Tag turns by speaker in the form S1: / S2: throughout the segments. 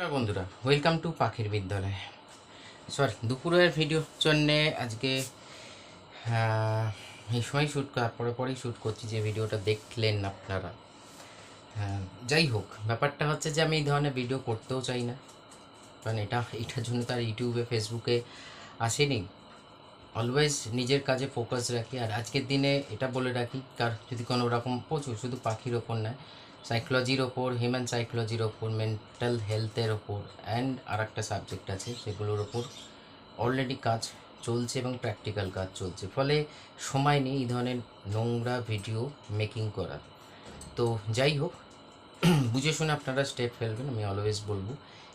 S1: নমস্কার বন্ধুরা welcome to পাখির বিদ্যালয়। সরি দুপুরের ভিডিওর জন্যে আজকে এই সময় শ্যুট করার পরে পরেই শ্যুট করছি যে ভিডিওটা দেখলেন আপনারা। যাই হোক, ব্যাপারটা হচ্ছে যে আমি এই ধরনের ভিডিও করতেও চাই না। কারণ এটা, এটার জন্য তার ইউটিউবে, ফেসবুকে আসেনি। অলওয়েজ নিজের কাজে ফোকাস রাখি। আর আজকের দিনে এটা বলে রাখি, কার যদি কোনো রকম, প্রচুর শুধু পাখির ওপর নয় সাইকোলজির ওপর হিউম্যান সাইকোলজির ওপর মেন্টাল হেলথের ওপর অ্যান্ড আর একটা সাবজেক্ট আছে, সেগুলোর ওপর অলরেডি কাজ চলছে এবং প্র্যাকটিক্যাল কাজ চলছে। ফলে সময় নেই এই ধরনের নোংরা ভিডিও মেকিং করার। তো যাই হোক, বুঝে শুনে আপনারা স্টেপ ফেলবেন, আমি অলওয়েজ বলব,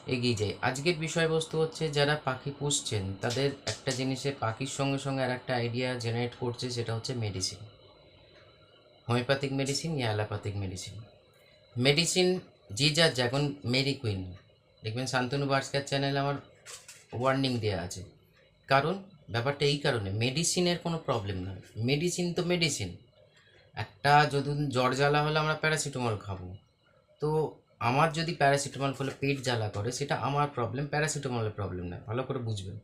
S1: এগিয়ে যাই। আজকের বিষয়বস্তু হচ্ছে, যারা পাখি পুষছেন, তাদের একটা জিনিসে পাখির সঙ্গে সঙ্গে আর একটা আইডিয়া জেনারেট করছে, সেটা হচ্ছে মেডিসিন হোমিওপ্যাথিক মেডিসিন ইয়া অ্যালোপ্যাথিক মেডিসিন মেডিসিন যা যেমন মেরি কুইন। দেখবেন শান্তনু বার্সকার চ্যানেলে আমার ওয়ার্নিং দেওয়া আছে। কারণ, ব্যাপারটা এই কারণে, মেডিসিনের কোনো প্রবলেম নয় মেডিসিন তো মেডিসিন। একটা যদি জ্বর জ্বালা হলে আমরা প্যারাসিটামল খাব। তো আমার যদি প্যারাসিটামল ফলে পেট জ্বালা করে, সেটা আমার প্রবলেম প্যারাসিটামলের প্রবলেম না। ভালো করে বুঝবেন।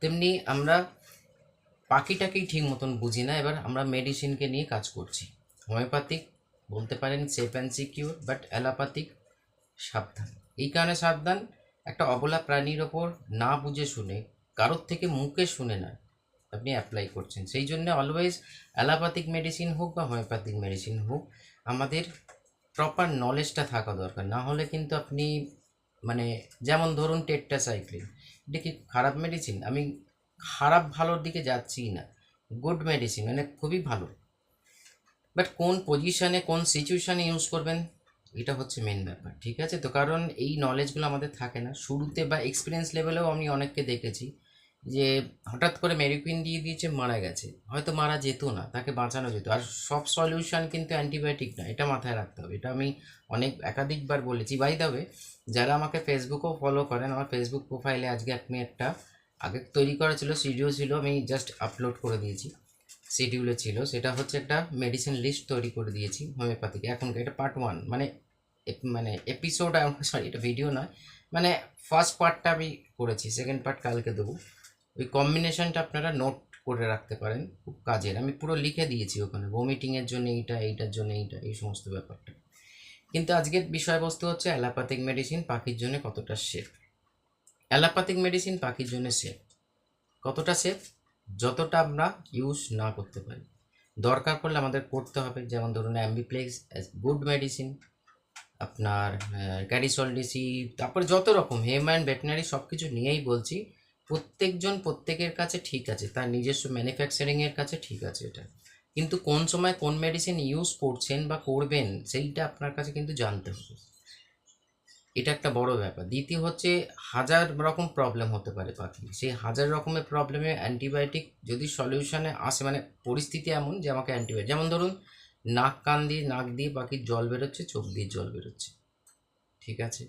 S1: তেমনি আমরা পাখিটাকেই ঠিক মতন বুঝি না, এবার আমরা মেডিসিনকে নিয়ে কাজ করছি। হোমিওপ্যাথিক বলতে পারেন safe and secure but allopathic সাবধান। এই কারণে সাবধান, একটা অবলা প্রাণীর ওপর না বুঝে শুনে, কারোর থেকে মুখে শুনে না আপনি অ্যাপ্লাই করছেন। সেই জন্য অলওয়েজ অ্যালোপ্যাথিক মেডিসিন হোক বা হোমিওপ্যাথিক মেডিসিন হোক, আমাদের প্রপার নলেজটা থাকা দরকার। না হলে কিন্তু আপনি মানে যেমন ধরুন টেট্টাসাইক্লিন এটা কি খারাপ মেডিসিন আমি খারাপ ভালোর দিকে যাচ্ছি না। গুড মেডিসিন মানে খুবই ভালো। বাট কোন পজিশনে কোন সিচুয়েশানে ইউজ করবেন, এটা হচ্ছে মেন ব্যাপার, ঠিক আছে? তো কারণ এই নলেজগুলো আমাদের থাকে না। শুরুতে বা এক্সপিরিয়েন্স লেভেলেও আমি অনেককে দেখেছি যে হঠাৎ করে মেরিকুইন দিয়ে দিয়েছে, মারা গেছে। হয়তো মারা যেত না, তাকে বাঁচানো যেত। আর সব সলিউশন কিন্তু অ্যান্টিবায়োটিক না, এটা মাথায় রাখতে হবে। এটা আমি অনেক একাধিকবার বলেছি। বাই দাবে যারা আমাকে ফেসবুকেও ফলো করেন, আমার ফেসবুক প্রোফাইলে আজকে আপনি একটা আগে তৈরি করা ছিল সিডিও ছিল, আমি জাস্ট আপলোড করে দিয়েছি। শিডিউলে ছিল, সেটা হচ্ছে একটা মেডিসিন লিস্ট তৈরি করে দিয়েছি হোমিওপ্যাথিকে এখনকার এটা পার্ট ওয়ান মানে মানে এপিসোড সরি এটা ভিডিও নয়। মানে ফার্স্ট পার্টটা আমি করেছি সেকেন্ড পার্ট কালকে দেবো। ওই কম্বিনেশনটা আপনারা নোট করে রাখতে পারেন খুব কাজের। আমি পুরো লিখে দিয়েছি ওখানে ভমিটিংয়ের জন্য এইটা, এইটার জন্য এইটা, এই সমস্ত ব্যাপারটা। কিন্তু আজকের বিষয়বস্তু হচ্ছে অ্যালোপ্যাথিক মেডিসিন পাখির জন্য কতটা সেফ অ্যালোপ্যাথিক মেডিসিন পাখির জন্য সেফ কতটা সেফ যতটা আমরা ইউজ না করতে পারি। দরকার পড়লে আমাদের করতে হবে, যেমন ধরুন অ্যাম্বিপ্লেক্স গুড মেডিসিন আপনার ক্যারিসল ডিসি তারপর যত রকম হেম অ্যান্ড ভেটেনারি সব কিছু নিয়েই বলছি, প্রত্যেকজন প্রত্যেকের কাছে ঠিক আছে, তার নিজস্ব ম্যানুফ্যাকচারিংয়ের কাছে ঠিক আছে এটা। কিন্তু কোন সময় কোন মেডিসিন ইউজ করছেন বা করবেন, সেইটা আপনার কাছে কিন্তু জানতে হবে। এটা একটা বড় ব্যাপার। দ্বিতীয় হচ্ছে, হাজার রকম প্রবলেম হতে পারে পাখি সেই হাজার রকমের প্রবলেমে অ্যান্টিবায়োটিক যদি সলিউশনে আসে মানে পরিস্থিতি এমন যে আমাকে অ্যান্টিবায়োটিক যেমন ধরুন, নাক কান দিয়ে, নাক দিয়ে পাখির জল বেরোচ্ছে, চোখ দিয়ে জল বেরোচ্ছে। ঠিক আছে?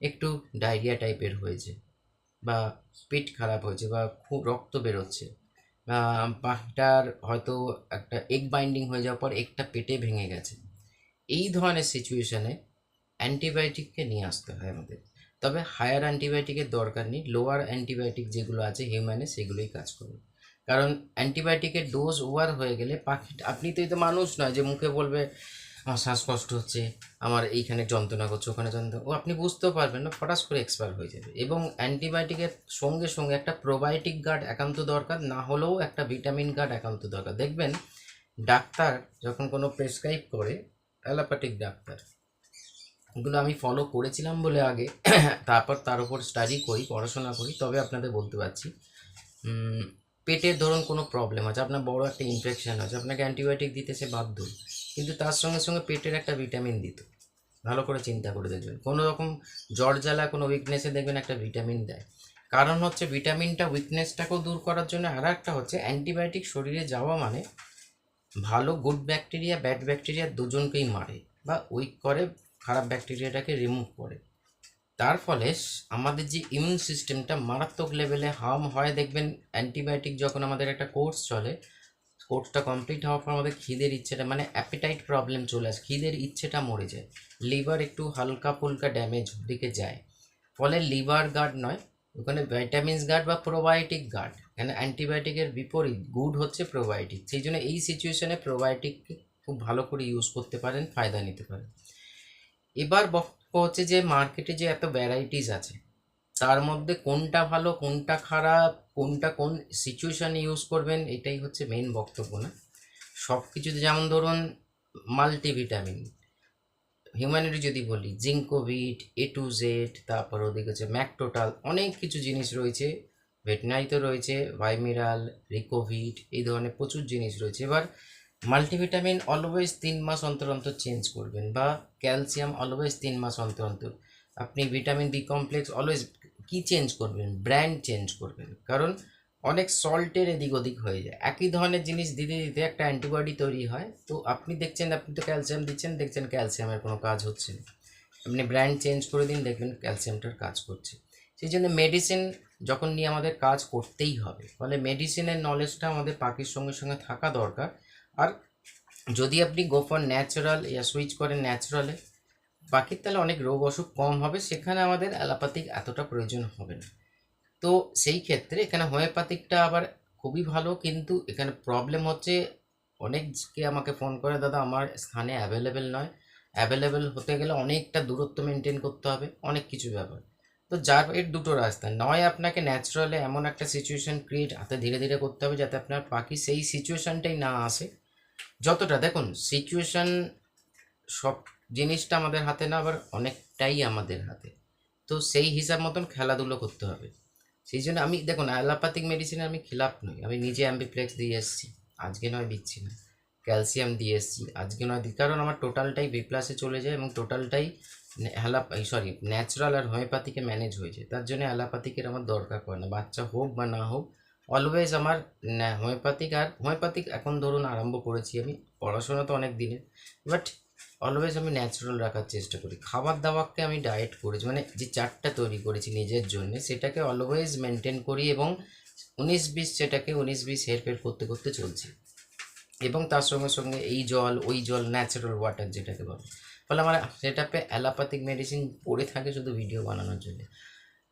S1: একটু ডায়রিয়া টাইপের হয়েছে বা পেট খারাপ হয়েছে বা খুব রক্ত বেরোচ্ছে পাখিটার হয়তো একটা এগ বাইন্ডিং হয়ে যাওয়ার পর একটা পেটে ভেঙে গেছে। এই ধরনের সিচুয়েশনে অ্যান্টিবায়োটিককে নিয়ে আসতে হয় আমাদের। তবে হায়ার অ্যান্টিবায়োটিকের দরকার নেই, লোয়ার অ্যান্টিবায়োটিক যেগুলো আছে হিউম্যানে সেগুলোই কাজ করবে। কারণ অ্যান্টিবায়োটিকের ডোজ ওভার হয়ে গেলে পাখি, আপনি তো এই তো মানুষ নয় যে মুখে বলবে, আমার শ্বাসকষ্ট হচ্ছে, আমার এইখানে যন্ত্রণা করছে, ওখানে যন্ত্রণা ও আপনি বুঝতেও পারবেন না, ফটাস করে এক্সপায়ার হয়ে যাবে। এবং অ্যান্টিবায়োটিকের সঙ্গে সঙ্গে একটা প্রোবায়োটিক গার্ড একান্ত দরকার, না হলেও একটা ভিটামিন গার্ড একান্ত দরকার। দেখবেন, ডাক্তার যখন কোনো প্রেসক্রাইব করে, অ্যালোপ্যাথিক ডাক্তার এগুলো আমি ফলো করেছিলাম বলে আগে। তারপর তার উপর স্টাডি করি, পড়াশোনা করি, তবে আপনাদের বলতে পারছি। পেটের ধরুন কোনো প্রবলেম আছে, আপনার বড় একটা ইনফেকশন আছে, আপনাকে অ্যান্টিবায়োটিক দিতে সে বাধ্য। কিন্তু তার সঙ্গে সঙ্গে পেটের একটা ভিটামিন দিত। ভালো করে চিন্তা করে দেখবেন। কোনো রকম জ্বর জ্বালা, কোনো উইকনেসে দেখবেন একটা ভিটামিন দেয়। কারণ হচ্ছে ভিটামিনটা উইকনেসটাকেও দূর করার জন্য আর একটা হচ্ছে অ্যান্টিবায়োটিক শরীরে যাওয়া মানে ভালো গুড ব্যাকটেরিয়া ব্যাড ব্যাকটেরিয়া দুজনকেই মারে বা উইক করে খারাপ ব্যাকটেরিয়াটাকে রিমুভ করে। তার ফলে আমাদের যে ইমিউন সিস্টেমটা মারাত্মক লেভেলে হার্ম হয়, দেখবেন অ্যান্টিবায়োটিক যখন আমাদের একটা কোর্স চলে কোর্সটা কমপ্লিট হওয়ার পর আমাদের খিদের ইচ্ছেটা মানে অ্যাপিটাইট প্রবলেম চলে আসে, খিদের ইচ্ছেটা মরে যায়। লিভার একটু হালকা ফুলকা ড্যামেজ দিকে যায়। ফলে লিভার গার্ড নয়, ওখানে ভাইটামিনস গার্ড বা প্রোবায়োটিক গার্ড এখানে অ্যান্টিবায়োটিকের বিপরীত গুড হচ্ছে প্রোবায়োটিক সেই জন্য এই সিচুয়েশনে প্রোবায়োটিককে খুব ভালো করে ইউজ করতে পারেন, ফায়দা নিতে পারেন। এবার বক্তব্য হচ্ছে যে মার্কেটে যে এত ভ্যারাইটিস আছে, তার মধ্যে কোনটা ভালো, কোনটা খারাপ, কোনটা কোন সিচুয়েশানে ইউজ করবেন, এটাই হচ্ছে মেন বক্তব্য না। সব কিছুতে যেমন ধরুন মাল্টিভিটামিন হিউম্যানিটি যদি বলি জিঙ্কোভিট এ টু জেড তারপর ওদিকে হচ্ছে ম্যাকটোটাল অনেক কিছু জিনিস রয়েছে ভেটেনারিতে রয়েছে ভাইমিরাল রিকোভিট এই ধরনের প্রচুর জিনিস রয়েছে। এবার মাল্টিভিটামিন অলওয়েজ তিন মাস অন্তর অন্তর চেঞ্জ করবেন বা ক্যালসিয়াম অলওয়েজ তিন মাস অন্তর অন্তর। আপনি ভিটামিন বি কমপ্লেক্স অলওয়েজ কি চেঞ্জ করবেন? ব্র্যান্ড চেঞ্জ করবেন। কারণ অনেক সল্টের এদিক ওদিক হয়ে যায়। একই ধরনের জিনিস দিতে দিতে একটা অ্যান্টিবডি তৈরি হয়। তো আপনি দেখছেন, আপনি তো ক্যালসিয়াম দিচ্ছেন, দেখছেন ক্যালসিয়ামের কোনো কাজ হচ্ছে না। আপনি ব্র্যান্ড চেঞ্জ করে দিন, দেখবেন ক্যালসিয়ামটার কাজ করছে। সেই জন্য মেডিসিন যখন নিয়ে আমাদের কাজ করতেই হবে, ফলে মেডিসিনের নলেজটা আমাদের পাখির সঙ্গে সঙ্গে থাকা দরকার। আর যদি আপনি গো ফর ন্যাচারাল ইয়া সুইচ করেন ন্যাচারালে পাখির তাহলে অনেক রোগ অসুখ কম হবে, সেখানে আমাদের অ্যালোপ্যাথিক এতটা প্রয়োজন হবে না। তো সেই ক্ষেত্রে এখানে হোমিওপ্যাথিকটা আবার খুবই ভালো, কিন্তু এখানে প্রবলেম হচ্ছে অনেককে আমাকে ফোন করে, দাদা, আমার স্থানে অ্যাভেলেবেল নয়। অ্যাভেলেবেল হতে গেলে অনেকটা দূরত্ব মেনটেন করতে হবে, অনেক কিছু ব্যাপার। তো যার এর দুটো রাস্তা, নয় আপনাকে ন্যাচারালি এমন একটা সিচুয়েশন ক্রিয়েট হাতে ধীরে ধীরে করতে হবে, যাতে আপনার পাখি সেই সিচুয়েশানটাই না আসে। যতটা, দেখুন সিচুয়েশন সব জিনিসটা আমাদের হাতে না, আবার অনেকটাই আমাদের হাতে। তো সেই হিসাব মতন খেলাধুলো করতে হবে। সেই জন্য আমি, দেখুন, অ্যালোপ্যাথিক মেডিসিনে আমি খিলাপ নই। আমি নিজে অ্যাম্বিপ্লেক্স দিয়ে এসেছি। আজকে নয় দিচ্ছি না। ক্যালসিয়াম দিয়ে এসেছি। আজকে নয় দিই কারণ আমার টোটালটাই বি প্লাসে চলে যায় এবং টোটালটাই হ্যালা সরি ন্যাচারাল আর হোমিওপ্যাথিকে ম্যানেজ হয়ে যায়। তার জন্য অ্যালোপ্যাথিকের আমার দরকার পড়ে না। বাচ্চা হোক বা না হোক অলওয়েজ আমার হোমিওপ্যাথিক আর হোমিওপ্যাথিক এখন ধরুন আরম্ভ করেছি আমি, পড়াশোনা তো অনেক দিনের বাট অলওয়েজ আমি ন্যাচারাল রাখার চেষ্টা করি। খাবার দাবারকে আমি ডায়েট করেছি মানে যে চারটা তৈরি করেছি নিজের জন্য, সেটাকে অলওয়েজ মেনটেন করি এবং উনিশ বিশ সেটাকে উনিশ বিশ হেরফের করতে করতে চলছি। এবং তার সঙ্গে সঙ্গে এই জল, ওই জল ন্যাচারাল ওয়াটার যেটাকে বলে। ফলে আমার সেটাপে অ্যালোপ্যাথিক মেডিসিন পড়ে থাকে শুধু ভিডিও বানানোর জন্য।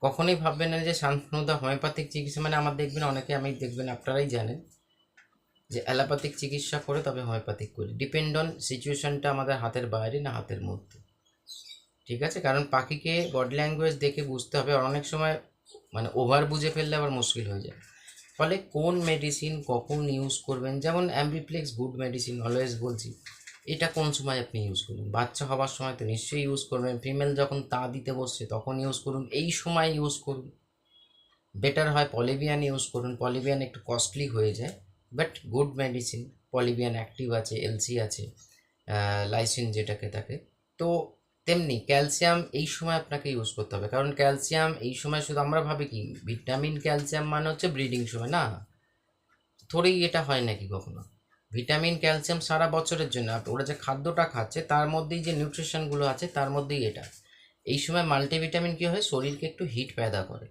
S1: কখনোই ভাববেন না যে শান্তনুদা হোমিওপ্যাথিক চিকিৎসা মানে আমার দেখবেন অনেকে, আমি দেখবেন আপনারাই জানেন যে অ্যালোপ্যাথিক চিকিৎসা করে তবে হোমিওপ্যাথিক করি। ডিপেন্ড অন সিচুয়েশনটা আমাদের হাতের বাইরে না হাতের মধ্যে। ঠিক আছে? কারণ পাখিকে বডি ল্যাঙ্গুয়েজ দেখে বুঝতে হবে, আর অনেক সময় মানে ওভার বুঝে ফেললে আবার মুশকিল হয়ে যায়। ফলে কোন মেডিসিন কখন ইউজ করবেন? যেমন অ্যাম্বিপ্লেক্স গুড মেডিসিন অলওয়েজ বলছি। এটা কোন সময় আপনি ইউজ করুন বাচ্চা হওয়ার সময় তো নিশ্চয়ই ইউজ করবেন। ফিমেল যখন তা দিতে বসছে, তখন ইউজ করুন। এই সময় ইউজ করুন। বেটার হয় পলিভিয়ান ইউজ করুন। পলিভিয়ান একটু কস্টলি হয়ে যায় বাট গুড মেডিসিন পলিভিয়ান অ্যাক্টিভ আছে এলসি আছে লাইসিন যেটাকে থাকে তো তেমনি ক্যালসিয়াম এই সময় আপনাকে ইউজ করতে হবে। কারণ ক্যালসিয়াম এই সময় শুধু আমরা ভাবি কি ভিটামিন ক্যালসিয়াম মানে হচ্ছে ব্রিডিং সময়, না? থোড়েই এটা হয় নাকি কখনো? ভিটামিন, ক্যালসিয়াম সারা বছরের জন্য। ওরা যে খাদ্যটা খাচ্ছে, তার মধ্যেই যে নিউট্রিশনগুলো আছে, তার মধ্যেই এটা। এই সময় মাল্টিভিটামিন কী হয়? শরীরকে একটু হিট পেদা করে।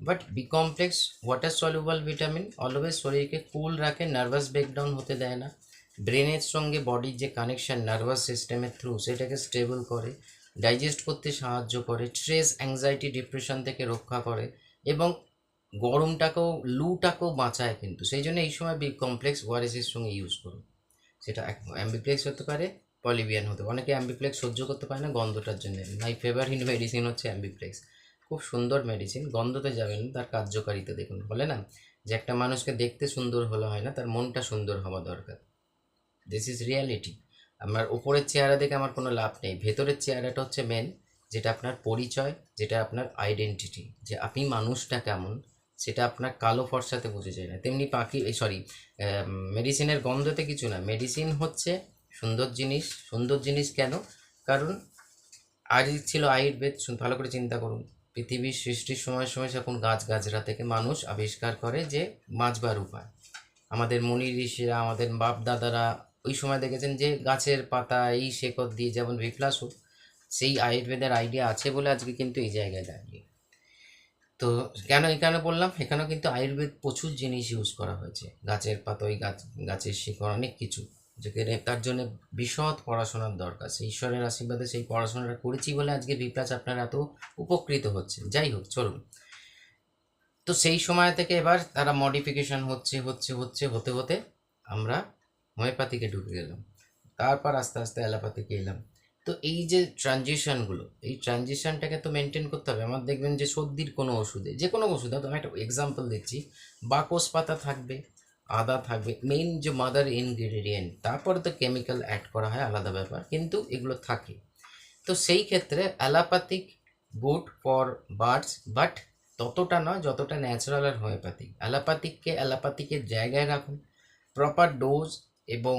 S1: But B complex water soluble vitamin always শরীরকে কুল রাখে, নার্ভাস ব্রেকডাউন হতে দেয় না। ব্রেনের সঙ্গে বডির যে কানেকশন নার্ভাস সিস্টেমের থ্রু সেটাকে স্টেবল করে ডাইজেস্ট করতে সাহায্য করে, স্ট্রেস অ্যাংজাইটি ডিপ্রেশন থেকে রক্ষা করে এবং গরমটাকেও, লুটাকেও বাঁচায় কিন্তু। সেই জন্য এই সময় বি কমপ্লেক্স ওয়ারেসের সঙ্গে ইউজ করুন। সেটা অ্যাম্বিপ্লেক্স হতে পারে পলিভিয়ান হতে পারে। অনেকে অ্যাম্বিপ্লেক্স সহ্য করতে পারে না গন্ধটার জন্য। মাই ফেভারিট মেডিসিন হচ্ছে অ্যাম্বিপ্লেক্স খুব সুন্দর মেডিসিন গন্ধতে যাবেন তার কার্যকারিতা দেখুন। বলে না? যে একটা মানুষকে দেখতে সুন্দর হলে হয় না, তার মনটা সুন্দর হওয়া দরকার। দিস ইজ রিয়ালিটি আমার উপরের চেহারা দেখে আমার কোনো লাভ নেই। ভেতরের চেহারাটা হচ্ছে মেন যেটা আপনার পরিচয়, যেটা আপনার আইডেন্টিটি যে আপনি মানুষটা কেমন সেটা আপনার কালো ফর্সাতে বোঝা যায় না। তেমনি পাখি সরি মেডিসিনের গন্ধতে কিছু না। মেডিসিন হচ্ছে সুন্দর জিনিস। সুন্দর জিনিস কেন? কারণ আর ছিল আয়ুর্বেদ ভালো করে চিন্তা করুন। পৃথিবীর সৃষ্টির সময় সময় যখন গাছ গাছরা থেকে মানুষ আবিষ্কার করে যে বাঁচবার উপায় আমাদের মুনি ঋষিরা, আমাদের বাপ দাদারা ওই সময় দেখেছেন যে গাছের পাতা, এই শেকড় দিয়ে যেমন বিপ্লাস হোক সেই আয়ুর্বেদের আইডিয়া আছে বলে আজকে কিন্তু এই জায়গায় দাঁড়িয়ে। তো কেন এখানে বললাম? এখানেও কিন্তু আয়ুর্বেদ প্রচুর জিনিস ইউজ করা হয়েছে। গাছের পাতা ওই গাছ, গাছের শিকড়, অনেক কিছু। যেখানে তার জন্য বিশদ পড়াশোনার দরকার। সেই ঈশ্বরের আশীর্বাদে সেই পড়াশোনাটা করেছি বলে আজকে বিপ্লাস আপনারা এত উপকৃত হচ্ছে যাই হোক, চলুন। তো সেই সময় থেকে এবার তারা মডিফিকেশন হচ্ছে হচ্ছে হচ্ছে, হতে হতে আমরা হোমিওপ্যাথিকে ঢুকে গেলাম। তারপর আস্তে আস্তে অ্যালোপ্যাথিকে এলাম। তো এই যে ট্রানজিশনগুলো এই ট্রানজিশনটাকে তো মেনটেন করতে হবে। আমার দেখবেন যে সর্দির কোনো ওষুধে, যে কোনো ওষুধে, আমি একটা এক্সাম্পল দিচ্ছি, বাকস পাতা থাকবে, আদা থাকবে মেইন যে মাদার ইনগ্রেডিয়েন্ট তারপরে তো কেমিক্যাল অ্যাড করা হয়, আলাদা ব্যাপার, কিন্তু এগুলো থাকে। তো সেই ক্ষেত্রে allopathic good for birds but ততটা নয় যতটা ন্যাচারাল আর হোমিওপ্যাথিক অ্যালোপ্যাথিককে অ্যালোপ্যাথিকের জায়গায় রাখুন প্রপার ডোজ এবং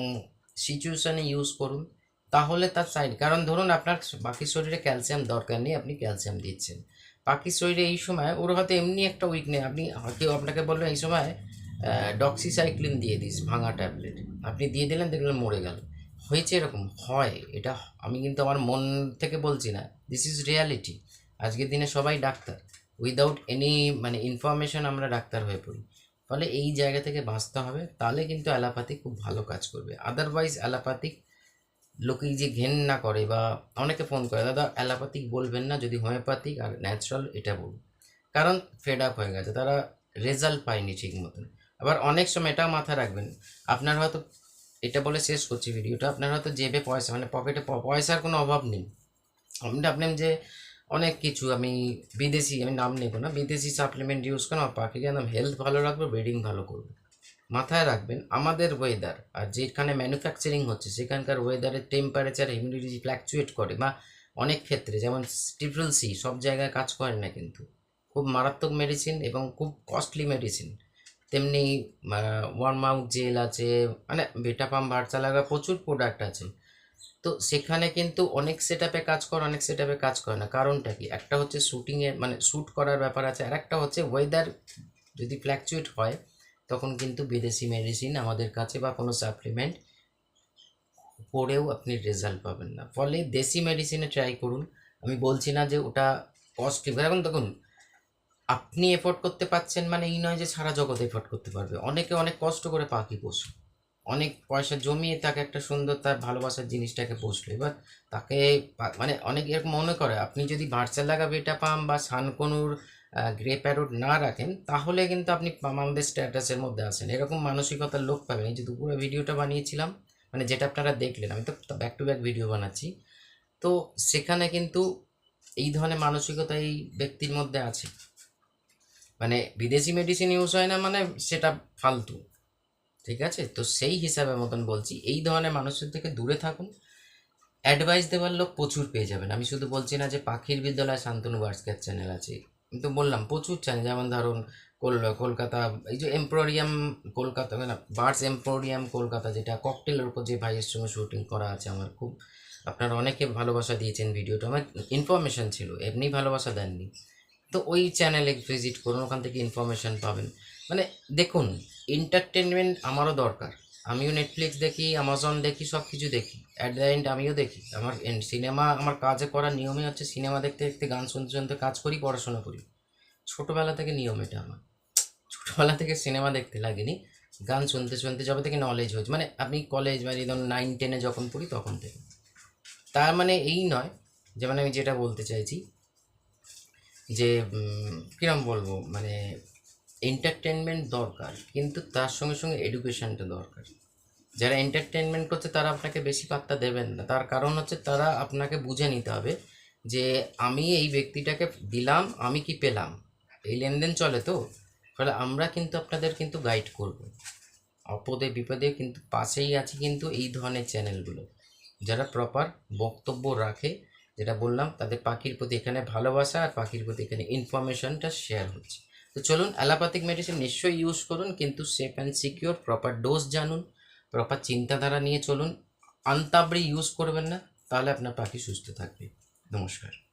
S1: সিচুয়েশানে ইউজ করুন। তাহলে তার সাইড কারণ ধরুন আপনার বাকি শরীরে ক্যালসিয়াম দরকার নেই, আপনি ক্যালসিয়াম দিচ্ছেন। বাকি শরীরে এই সময় ওর হয়তো এমনি একটা উইক নেই, আপনি, কেউ আপনাকে বলল এই সময় ডক্সিসাইক্লিন দিয়ে দিস, ভাঙা ট্যাবলেট আপনি দিয়ে দিলেন, দেখলেন মরে গেল। হয়েছে এরকম, হয়, এটা আমি কিন্তু আমার মন থেকে বলছি না। দিস ইজ রিয়ালিটি আজকের দিনে সবাই ডাক্তার। উইদাউট এনি মানে ইনফরমেশন আমরা ডাক্তার হয়ে পড়ি। ফলে এই জায়গা থেকে বাঁচতে হবে, তাহলে কিন্তু অ্যালোপ্যাথিক খুব ভালো কাজ করবে। আদারওয়াইজ অ্যালোপ্যাথিক লোকেই যে ঘেন না করে বা অনেকে ফোন করে, দাদা, অ্যালোপ্যাথিক বলবেন না যদি হোমিওপ্যাথিক আর ন্যাচারাল এটা বলুন। কারণ ফেড আপ হয়ে গেছে, তারা রেজাল্ট পায়নি ঠিক মতন। আবার অনেক সময় এটাও মাথায় রাখবেন, আপনার হয়তো, এটা বলে শেষ করছি ভিডিওটা আপনার হয়তো জেবে পয়সা মানে পকেটে পয়সার কোনো অভাব নেই। আপনি ভাবলেন যে অনেক কিছু, আমি বিদেশি, আমি নাম নেব না, বিদেশি সাপ্লিমেন্ট ইউজ করেন, আমার পাখিকে একদম হেলথ ভালো রাখবে ব্রিডিং ভালো করবে। মাথায় রাখবেন, আমাদের ওয়েদার আর যেখানে ম্যানুফ্যাকচারিং হচ্ছে, সেখানকার ওয়েদারের টেম্পারেচার হিউমিডিটি ফ্ল্যাকচুয়েট করে বা অনেক ক্ষেত্রে, যেমন সি সব জায়গায় কাজ করে না কিন্তু। খুব মারাত্মক মেডিসিন এবং খুব কস্টলি মেডিসিন তেমনি ওয়ার্ম আউট জেল আছে মানে বেটাপাম লাগা প্রচুর প্রোডাক্ট আছে। তো সেখানে কিন্তু অনেক সেট কাজ করে, অনেক সেট কাজ করে না। কারণটা কি? একটা হচ্ছে শ্যুটিংয়ের মানে শ্যুট করার ব্যাপার আছে, আর একটা হচ্ছে ওয়েদার যদি ফ্ল্যাকচুয়েট হয় তখন কিন্তু বিদেশি মেডিসিন আমাদের কাছে বা কোনো সাপ্লিমেন্ট পরেও আপনি রেজাল্ট পাবেন না। ফলে দেশি মেডিসিনে ট্রাই করুন। আমি বলছি না যে ওটা কস্টলি এখন দেখুন, আপনি এফোর্ড করতে পারছেন মানে এই নয় যে সারা জগৎ এফোর্ড করতে পারবে। অনেকে অনেক কষ্ট করে পাখি পোষে। অনেক পয়সা জমিয়ে তাকে একটা সুন্দর তার ভালোবাসার জিনিসটাকে পোষলো এবার তাকে মানে অনেক এরকম মনে করে, আপনি যদি ভার্সালাগা বেটা পাম বা সানকনুর গ্রে প্যারোড না রাখেন, তাহলে কিন্তু আপনি আমাদের স্ট্যাটাসের মধ্যে আসেন এরকম মানসিকতার লোক পাবেন। এই যে দুপুরে ভিডিওটা বানিয়েছিলাম মানে যেটা আপনারা দেখলেন, আমি তো ব্যাক টু ব্যাক ভিডিও বানাচ্ছি। তো সেখানে কিন্তু এই ধরনের মানসিকতা এই ব্যক্তির মধ্যে আছে। মানে বিদেশি মেডিসিন ইউজ হয় না মানে সেটা ফালতু। ঠিক আছে? তো সেই হিসাবে মতন বলছি, এই ধরনের মানুষের থেকে দূরে থাকুন। অ্যাডভাইস দেওয়ার লোক প্রচুর পেয়ে যাবেন। আমি শুধু বলছি না যে পাখির বিদ্যালয় শান্তনু বার্সকের চ্যানেল আছে। আমি তো বললাম, প্রচুর চ্যানেল যেমন ধরুন কল- কলকাতা, এই যে এমপ্রোরিয়াম কলকাতা না বার্ডস এমপ্রোরিয়াম কলকাতা, যেটা ককটেলের উপর যে ভাইয়ের সঙ্গে শুটিং করা আছে আমার খুব, আপনারা অনেকে ভালোবাসা দিয়েছেন ভিডিওটা আমার ইনফরমেশান ছিল, এমনি ভালোবাসা দেননি। তো ওই চ্যানেলে ভিজিট করুন, ওখান থেকে ইনফরমেশন পাবেন। মানে দেখুন এন্টারটেনমেন্ট আমারও দরকার। আমিও নেটফ্লিক্স দেখি অ্যামাজন দেখি সব কিছু দেখি। অ্যাট দ্য এন্ড আমিও দেখি। আমার সিনেমা আমার কাজে করার নিয়মই হচ্ছে সিনেমা দেখতে দেখতে, গান শুনতে শুনতে কাজ করি, পড়াশোনা করি। ছোটোবেলা থেকে নিয়ম এটা আমার। ছোটোবেলা থেকে সিনেমা দেখতে লাগেনি, গান শুনতে শুনতে যবে থেকে নলেজ হয়েছে। মানে আপনি কলেজ মানে ধরুন নাইন টেনে যখন পড়ি তখন থেকে। তার মানে এই নয় যে মানে আমি যেটা বলতে চাইছি যে কিরম বলব? মানে এন্টারটেনমেন্ট দরকার, কিন্তু তার সঙ্গে সঙ্গে এডুকেশনটা দরকার। যারা এন্টারটেনমেন্ট করছে, তারা আপনাকে বেশি পাত্তা দেবেন না। তার কারণ হচ্ছে, তারা আপনাকে বুঝে নিতে হবে যে, আমি এই ব্যক্তিটাকে দিলাম, আমি কি পেলাম? এই লেনদেন চলে তো? ফলে আমরা কিন্তু আপনাদের কিন্তু গাইড করব। অপদে বিপদে কিন্তু পাশেই আছে কিন্তু এই ধরনের চ্যানেলগুলো যারা প্রপার বক্তব্য রাখে, যেটা বললাম, তাদের পাখির প্রতি এখানে ভালোবাসা আর পাখির প্রতি এখানে ইনফরমেশনটা শেয়ার হচ্ছে। তো চলুন অ্যালোপ্যাথিক মেডিসিন নিশ্চয়ই ইউজ করুন, কিন্তু safe and secure proper dose জানুন। প্রপার চিন্তাধারা নিয়ে চলুন। আন্তাবড়ি ইউজ করবেন না তাহলে আপনার পাখি সুস্থ থাকবে। নমস্কার।